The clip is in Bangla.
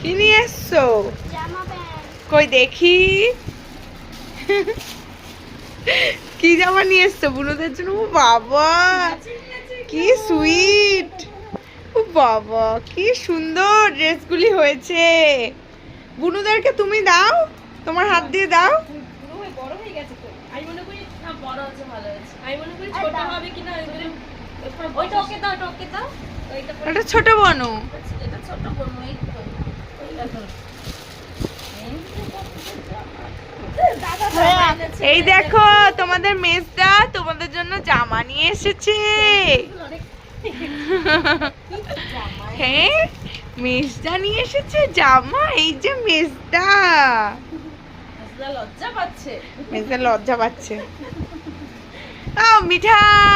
কি নিয়ে এসছো? কই দেখি। কি জামা নিয়ে এসছো? বুনুদের জন্য? ও বাবা! কি সুইট! ও বাবা কি সুন্দর ড্রেসগুলি হয়েছে। বুনুদেরকে তুমি দাও তোমার হাত দিয়ে দাও। হয়ে হয়ে মনে মনে ছোট হবে কিনা ওইগুলো ওইটা ওকে দাও ওটা ওকে দাও। ওইটা পরে- এটা ছোট বনু। এটা ছোট করব এই তো। দেখো। এই তোমাদের মেজদা তোমাদের জন্য জামা নিয়ে এসেছে। হ্যাঁ মেজদা নিয়ে এসেছে জামা এই যে মেজদা লজ্জা পাচ্ছে। মেজদা লজ্জা পাচ্ছে। ও মিঠা।